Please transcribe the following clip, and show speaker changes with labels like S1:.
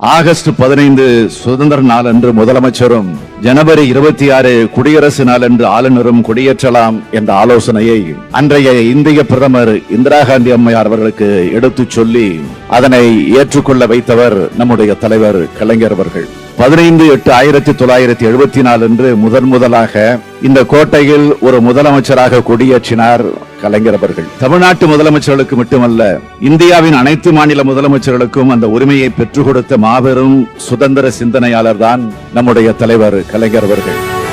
S1: August பதினைந்து சுதந்திர நாள் அன்று முதலமைச்சரும் ஜனவரி இருபத்தி ஆறு குடியரசு நாள் ஆளுநரும் குடியேற்றலாம் என்ற ஆலோசனையை அன்றைய இந்திய பிரதமர் இந்திரா காந்தி அம்மையார் அவர்களுக்கு எடுத்துச் சொல்லி அதனை ஏற்றுக்கொள்ள வைத்தவர் நம்முடைய தலைவர் கலைஞர் அவர்கள். பதினைந்து எட்டு ஆயிரத்தி தொள்ளாயிரத்தி எழுபத்தி நாலு அன்று முதன் முதலாக இந்த கோட்டையில் ஒரு முதலமைச்சராக கொடியேற்றினார் கலைஞர் அவர்கள். தமிழ்நாட்டு முதலமைச்சர்களுக்கு மட்டுமல்ல இந்தியாவின் அனைத்து மாநில முதலமைச்சர்களுக்கும் அந்த உரிமையை பெற்றுக் கொடுத்த மாபெரும் சுதந்திர சிந்தனையாளர் தான் நம்முடைய தலைவர் கலைஞர் அவர்கள்.